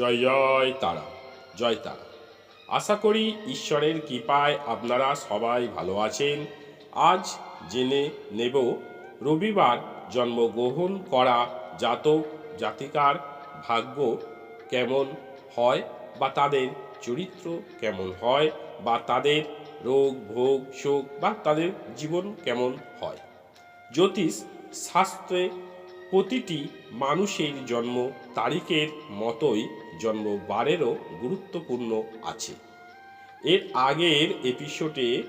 জয় জয় তারা জয় তারা। আশা করি ঈশ্বরের কৃপায় আপনারা সবাই ভালো আছেন। আজ জেনে নেব, রবিবার জন্মগ্রহণ করা জাতক, জাতিকার ভাগ্য কেমন হয় বা তাদের চরিত্র কেমন হয় বা তাদের রোগ, ভোগ, শোক বা তাদের জীবন কেমন হয়। জ্যোতিষ শাস্ত্রে প্রতিটি মানুষের জন্ম তারিখের মতোই জন্মবারেরও গুরুত্বপূর্ণ আছে। এর আগের এপিসোডে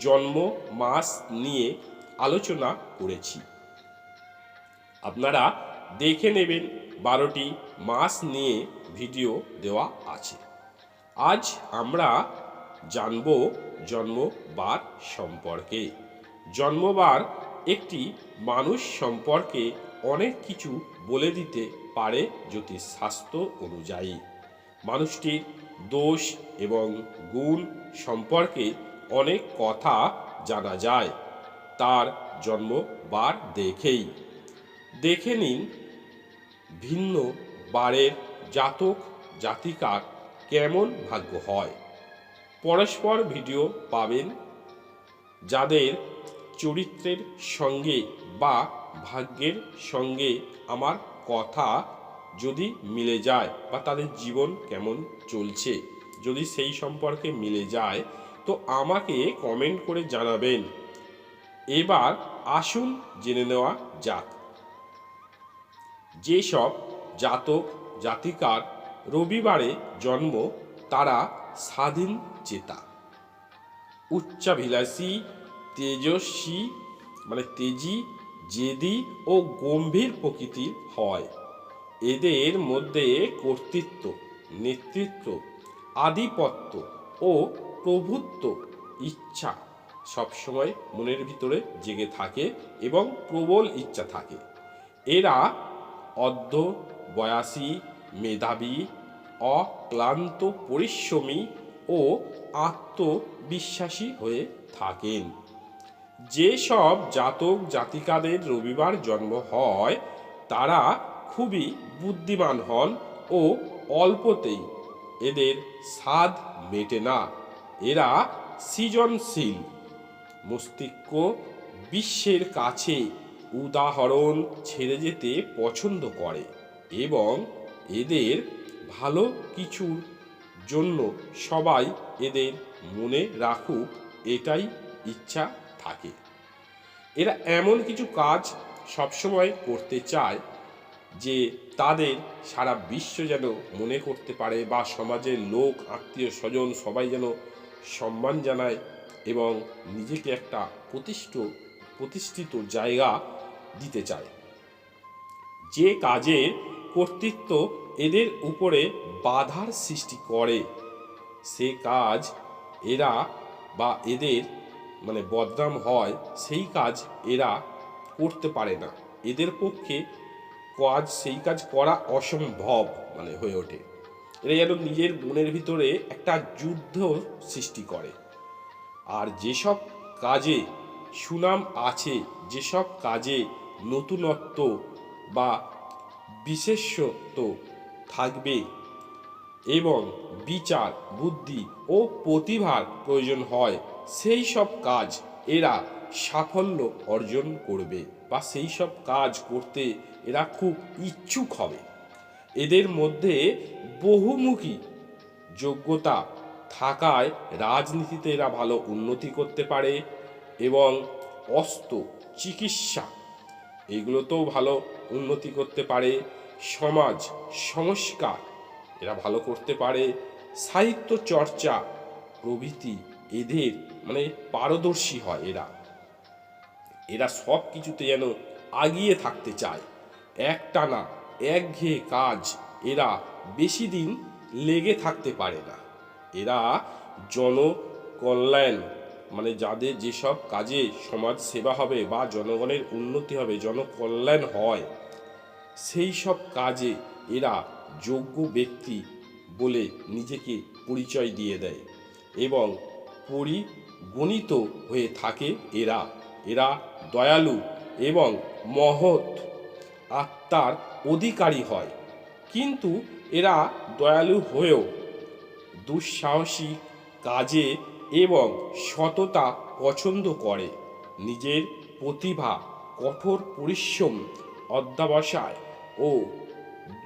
জন্ম, মাস নিয়ে আলোচনা করেছি। আপনারা দেখে নেবেন বারোটি মাস নিয়ে ভিডিও দেওয়া আছে। আজ আমরা জানব জন্মবার সম্পর্কে। জন্মবার একটি মানুষ সম্পর্কে অনেক কিছু বলে দিতে পারে জ্যোতিষশাস্ত্র অনুযায়ী। মানুষটির দোষ এবং গুণ সম্পর্কে অনেক কথা জানা যায়। তার জন্মবার দেখেই। দেখে নিন ভিন্ন বারের জাতক জাতিকার কেমন ভাগ্য হয়। পরস্পর ভিডিও পাবেন যাদের চরিত্রের সঙ্গে বা ভাগ্যের সঙ্গে আমার কথা যদি মিলে যায় বা তাদের জীবন কেমন চলছে যদি সেই সম্পর্কে মিলে যায়, তো আমাকে কমেন্ট করে জানাবেন। এবার আসুন জেনে নেওয়া যাক। যেসব জাতক, জাতিকার রবিবারে জন্ম, তারা স্বাধীন চেতা। উচ্চাভিলাষী, তেজস্বী মানে তেজি জেদি ও গম্ভীর প্রকৃতির হয়। এদের মধ্যে কর্তৃত্ব, নেতৃত্ব, আধিপত্য ও প্রভুত্ব ইচ্ছা সবসময় মনের ভিতরে জেগে থাকে এবং প্রবল ইচ্ছা থাকে। এরা অর্ধ বয়াসী, মেধাবী, অক্লান্ত পরিশ্রমী ও আত্মবিশ্বাসী হয়ে থাকেন। যেসব জাতক জাতিকাদের রবিবার জন্ম হয়, তারা খুবই বুদ্ধিমান হন ও অল্পতেই এদের স্বাদ মেটে না। এরা সৃজনশীল। মস্তিষ্ক বিশ্বের কাছে উদাহরণ ছেড়ে যেতে পছন্দ করে এবং এদের ভালো কিছুর জন্য সবাই এদের মনে রাখুক, এটাই ইচ্ছা থাকে। এরা এমন কিছু কাজ সবসময় করতে চায় যে তাদের সারা বিশ্ব যেন মনে করতে পারে বা সমাজের লোক, আত্মীয় স্বজন সবাই যেন সম্মান জানায় এবং নিজেকে একটা প্রতিষ্ঠ, প্রতিষ্ঠিত জায়গা দিতে চায়। যে কাজের কর্তৃত্ব এদের উপরে বাধার সৃষ্টি করে, সে কাজ এরা বা এদের মানে বদনাম হয়, সেই কাজ এরা করতে পারে না। এদের পক্ষে কাজ, সেই কাজ করা অসম্ভব মানে হয়ে ওঠে। এরা যেন নিজের মনের ভিতরে একটা যুদ্ধ সৃষ্টি করে। আর যেসব কাজে সুনাম আছে, যেসব কাজে নতুনত্ব বা বিশেষত্ব থাকবে এবং বিচার, বুদ্ধি ও প্রতিভার প্রয়োজন হয় সেই সব কাজ এরা সাফল্য অর্জন করবে বা সেই সব কাজ করতে এরা খুব ইচ্ছুক হবে। এদের মধ্যে বহুমুখী যোগ্যতা থাকায় রাজনীতিতে এরা ভালো উন্নতি করতে পারে এবং অস্ত্র, চিকিৎসা এগুলোতেও ভালো উন্নতি করতে পারে, সমাজ, সংস্কার এরা ভালো করতে পারে, সাহিত্য চর্চা, প্রভৃতি এদের মানে পারদর্শী হয় এরা। এরা সব কিছুতে যেন আগিয়ে থাকতে চায়। একটানা একঘেয়ে কাজ এরা বেশি দিন লেগে থাকতে পারে না। এরা জনকল্যাণ মানে যাদের যেসব কাজে সমাজ সেবা হবে বা জনগণের উন্নতি হবে, জনকল্যাণ হয়, সেই সব কাজে এরা যোগ্য ব্যক্তি বলে নিজেকে পরিচয় দিয়ে দেয়। এবং পরিগণিত হয়ে থাকে এরা। এরা দয়ালু এবং মহৎ আত্মার অধিকারী হয়। কিন্তু এরা দয়ালু হয়েও দুঃসাহসী কাজে এবং সততা পছন্দ করে। নিজের প্রতিভা, কঠোর পরিশ্রম অধ্যাবসায় ও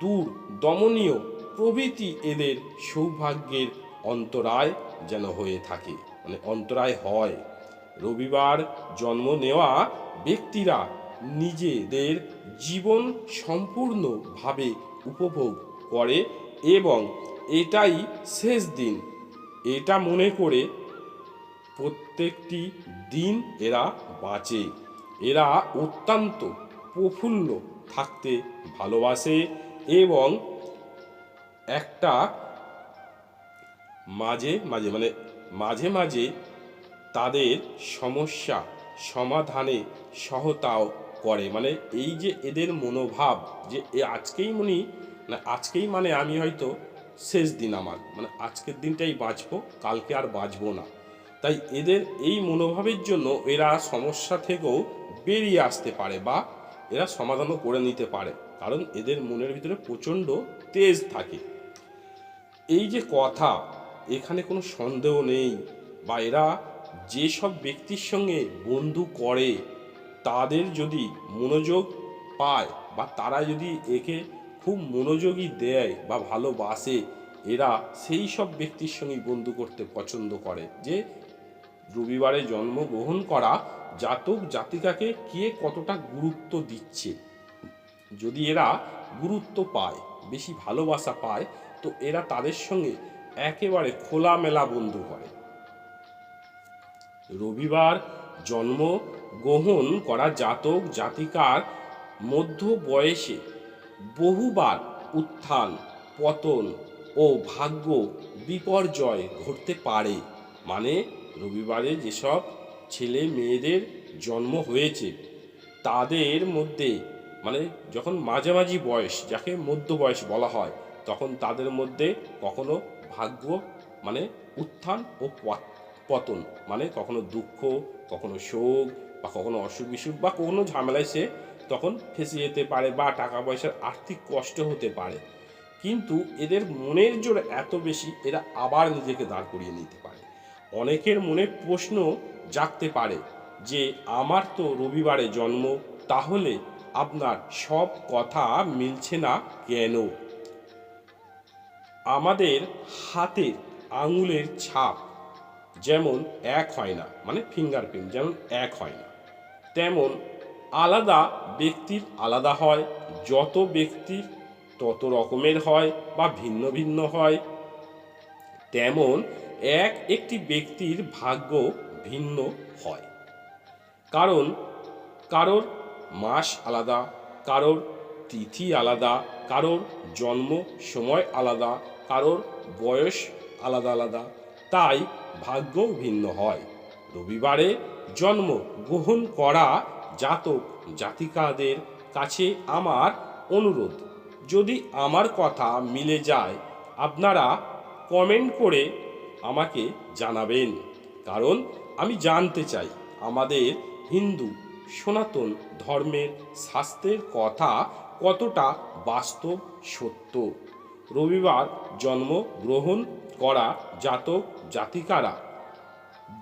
দূর দমনীয় প্রভৃতি এদের সৌভাগ্যের অন্তরায় যেন হয়ে থাকে। অন্তরায় হয়। রবিবার জন্ম নেওয়া ব্যক্তিরা নিজেদের জীবন সম্পূর্ণভাবে উপভোগ করে এবং এটাই শেষ দিন। এটা মনে করে প্রত্যেকটি দিন এরা বাঁচে। এরা অত্যন্ত প্রফুল্ল থাকতে ভালোবাসে এবং একটা মাঝে মাঝে মানে মাঝে মাঝে তাদের সমস্যা সমাধানে সহতাও করে। মানে এই যে এদের মনোভাব যে আজকেই মনি না আজকেই মানে আমি হয়তো শেষ দিন আমার মানে আজকের দিনটাই বাঁচবো, কালকে আর বাঁচবো না। তাই এদের এই মনোভাবের জন্য এরা সমস্যা থেকেও বেরিয়ে আসতে পারে বা এরা সমাধানও করে নিতে পারে। কারণ এদের মনের ভিতরে প্রচণ্ড তেজ থাকে। এই যে কথা এখানে কোনো সন্দেহ নেই। বা এরা যেসব ব্যক্তির সঙ্গে বন্ধু করে, তাদের যদি মনোযোগ পায় বা তারা যদি একে খুব মনোযোগী দেয় বা ভালোবাসে, এরা সেই সব ব্যক্তির সঙ্গে বন্ধু করতে পছন্দ করে। যে রবিবারে জন্মগ্রহণ করা জাতক জাতিকাকে কে কতটা গুরুত্ব দিচ্ছে? যদি এরা গুরুত্ব পায়, বেশি ভালোবাসা পায়, তো এরা তাদের সঙ্গে একেবারে খোলামেলা বন্ধু করে রবিবার জন্ম গ্রহণ করা জাতক, জাতিকার মধ্য বয়সে বহুবার উত্থান, পতন ও ভাগ্য বিপর্যয় ঘটতে পারে। মানে রবিবারে যেসব ছেলে মেয়েদের জন্ম হয়েছে, তাদের মধ্যে মানে যখন মাঝামাঝি বয়স, যাকে মধ্য বয়স বলা হয় তখন তাদের মধ্যে কখনো ভাগ্য মানে উত্থান ও পত- পতন মানে কখনো দুঃখ, কখনো শোক, বা কখনো অসুখ বিসুখ বা কোনো ঝামেলায় সে তখন ফেঁসে যেতে পারে বা টাকা পয়সার আর্থিক কষ্ট হতে পারে। কিন্তু এদের মনের জোর এত বেশি, এরা আবার নিজেকে দাঁড় করিয়ে নিতে পারে। অনেকের মনে প্রশ্ন জাগতে পারে যে, আমার তো রবিবারে জন্ম, তাহলে আপনার সব কথা মিলছে না কেন? আমাদের হাতের আঙুলের ছাপ যেমন এক হয় না মানে ফিঙ্গারপ্রিন্ট যেমন এক হয় না, তেমন আলাদা ব্যক্তির আলাদা হয়, যত ব্যক্তির তত রকমের হয় বা ভিন্ন ভিন্ন হয়, তেমন এক একটি ব্যক্তির ভাগ্য ভিন্ন হয়। কারণ কারোর মাস আলাদা, কারোর তিথি আলাদা কারোর জন্ম সময় আলাদা কারোর বয়স আলাদা আলাদা। তাই ভাগ্য ভিন্ন হয়। রবিবারে জন্ম গ্রহণ করা জাতক জাতিকাদের কাছে আমার অনুরোধ। যদি আমার কথা মিলে যায়, আপনারা কমেন্ট করে আমাকে জানাবেন। কারণ আমি জানতে চাই, আমাদের হিন্দু সনাতন ধর্মের শাস্ত্রের কথা কতটা বাস্তব সত্য। রবিবার জন্ম গ্রহণ করা জাতক জাতিকারা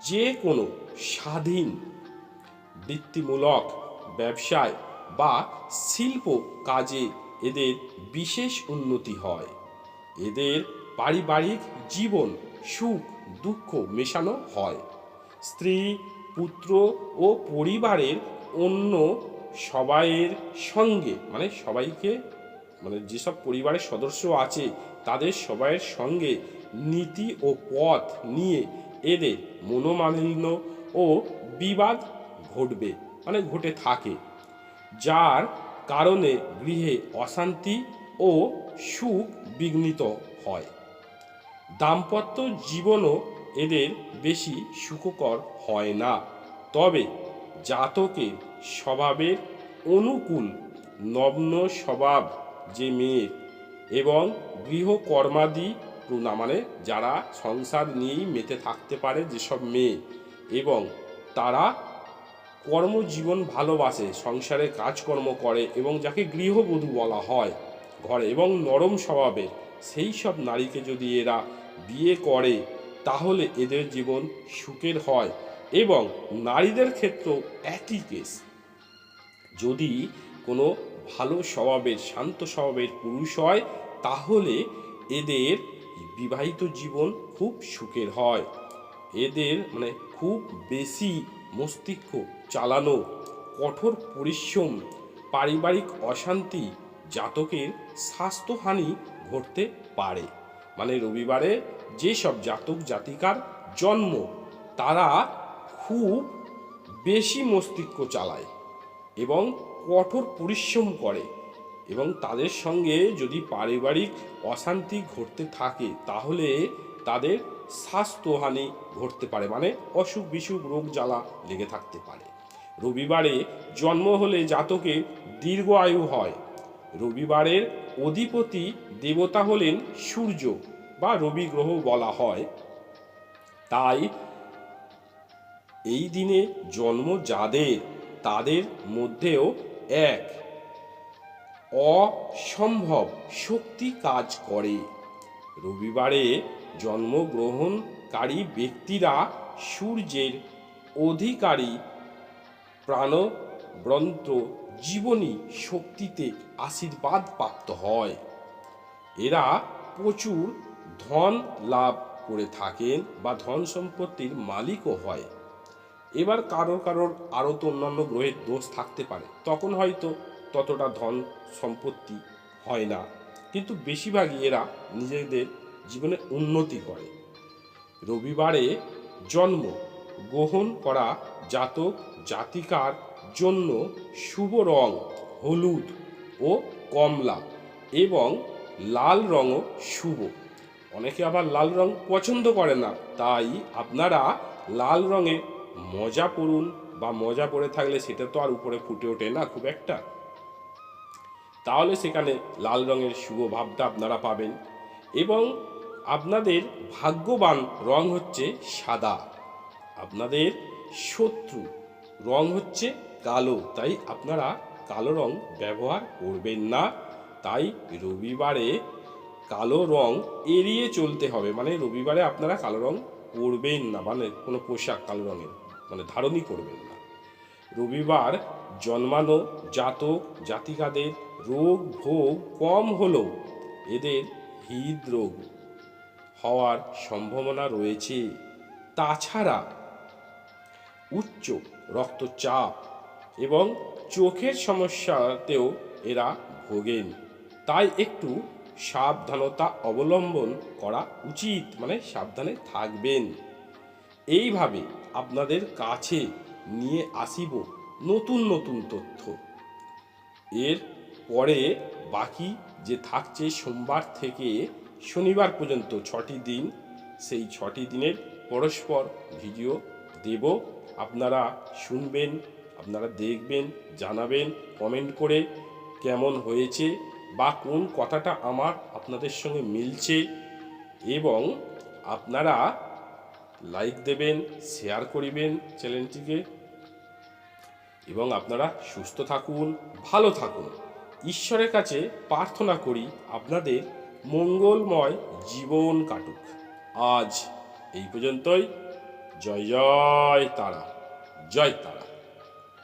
যে কোনো স্বাধীন, বৃত্তিমূলক ব্যবসায় বা শিল্প কাজে এদের বিশেষ উন্নতি হয়। এদের পারিবারিক জীবন সুখ, দুঃখ মেশানো হয়। স্ত্রী, পুত্র ও পরিবারের অন্য সবাইয়ের সঙ্গে মানে সবাইকে মানে যেসব পরিবারের সদস্য আছে, তাদের সবাইয়ের সঙ্গে নীতি ও পথ নিয়ে এদের মনোমালিন্য ও বিবাদ ঘটবে মানে ঘটে থাকে, যার কারণে গৃহে অশান্তি ও সুখ বিঘ্নিত হয়। দাম্পত্য জীবনও এদের বেশি সুখকর হয় না, তবে জাতকের স্বভাবের অনুকূল নগ্ন স্বভাব যে মেয়ের এবং গৃহকর্মাদি মানে যারা সংসার নিয়েই মেতে থাকতে পারে যেসব মেয়ে এবং তারা কর্মজীবন ভালোবাসে, সংসারে কাজকর্ম করে এবং যাকে গৃহবধূ বলা হয় ঘরে এবং নরম স্বভাবের সেই সব নারীকে যদি এরা বিয়ে করে, তাহলে এদের জীবন সুখের হয় এবং নারীদের ক্ষেত্রেও একই কেস যদি কোনো ভালো স্বভাবের, শান্ত স্বভাবের পুরুষ হয়, তাহলে এদের বিবাহিত জীবন খুব সুখের হয়। এদের মানে খুব বেশি মস্তিষ্ক চালানো, কঠোর পরিশ্রম, পারিবারিক অশান্তি জাতকের স্বাস্থ্যহানি ঘটতে পারে। মানে রবিবারে যেসব জাতক জাতিকার জন্ম, তারা খুব বেশি মস্তিষ্ক চালায় এবং কঠোর পরিশ্রম করে এবং তাদের সঙ্গে যদি পারিবারিক অশান্তি ঘটতে থাকে, তাহলে তাদের স্বাস্থ্যহানি ঘটতে পারে মানে অসুখ বিসুখ রোগ জ্বালা লেগে থাকতে পারে। রবিবারে জন্ম হলে জাতকে দীর্ঘ আয়ু হয়। রবিবারের অধিপতি দেবতা হলেন সূর্য বা রবি গ্রহ বলা হয়। তাই এই দিনে জন্ম যাদের, তাদের মধ্যেও এক, অসম্ভব শক্তি কাজ করে। রবিবারে জন্মগ্রহণকারী ব্যক্তিরা সূর্যের অধিকারী প্রাণব্রন্ত জীবনী শক্তিতে আশীর্বাদ প্রাপ্ত হয়। এরা প্রচুর ধন লাভ করে থাকেন বা ধন সম্পত্তির মালিকও হয়। এবার কারোর কারোর আরও তো অন্যান্য গ্রহের দোষ থাকতে পারে। তখন হয়তো ততটা ধন সম্পত্তি হয় না। কিন্তু বেশিরভাগই এরা নিজেদের জীবনে উন্নতি করে। রবিবারে জন্ম গ্রহণ করা জাতক জাতিকার জন্য শুভ রং হলুদ ও কমলা এবং লাল রঙও শুভ। অনেকে আবার লাল রং পছন্দ করে না। তাই আপনারা লাল রঙে মজা পড়ুন বা মজা পড়ে থাকলে সেটা তো আর উপরে ফুটে ওঠে না খুব একটা। তাহলে সেখানে লাল রঙের শুভ ভাবটা আপনারা পাবেন এবং আপনাদের ভাগ্যবান রং হচ্ছে সাদা। আপনাদের শত্রু রং হচ্ছে কালো, তাই আপনারা কালো রং ব্যবহার করবেন না। তাই রবিবারে কালো রং এড়িয়ে চলতে হবে মানে রবিবারে আপনারা কালো রং পরবেন না মানে কোনো পোশাক কালো রঙের। মানে ধারণই করবেন না। রবিবার জন্মানো জাতক, জাতিকাদের রোগ ভোগ কম হলেও এদের হৃদরোগ হওয়ার সম্ভাবনা রয়েছে। তাছাড়া উচ্চ রক্তচাপ এবং চোখের সমস্যাতেও এরা ভোগেন। তাই একটু সাবধানতা অবলম্বন করা উচিত মানে সাবধানে থাকবেন। এইভাবে আপনাদের কাছে নিয়ে আসিব নতুন নতুন তথ্য। এর পরে বাকি যে থাকছে সোমবার থেকে শনিবার পর্যন্ত ছটি দিন, সেই ছটি দিনের পরস্পর ভিডিও দেব। আপনারা শুনবেন, আপনারা দেখবেন, জানাবেন, কমেন্ট করে কেমন হয়েছে বা কোন কথাটা আমার আপনাদের সঙ্গে মিলছে এবং আপনারা লাইক দেবেন শেয়ার করিবেন চ্যানেলটিকে এবং আপনারা সুস্থ থাকুন, ভালো থাকুন। ঈশ্বরের কাছে প্রার্থনা করি, আপনাদের মঙ্গলময় জীবন কাটুক। আজ এই পর্যন্তই। জয় জয় তারা। জয় তারা।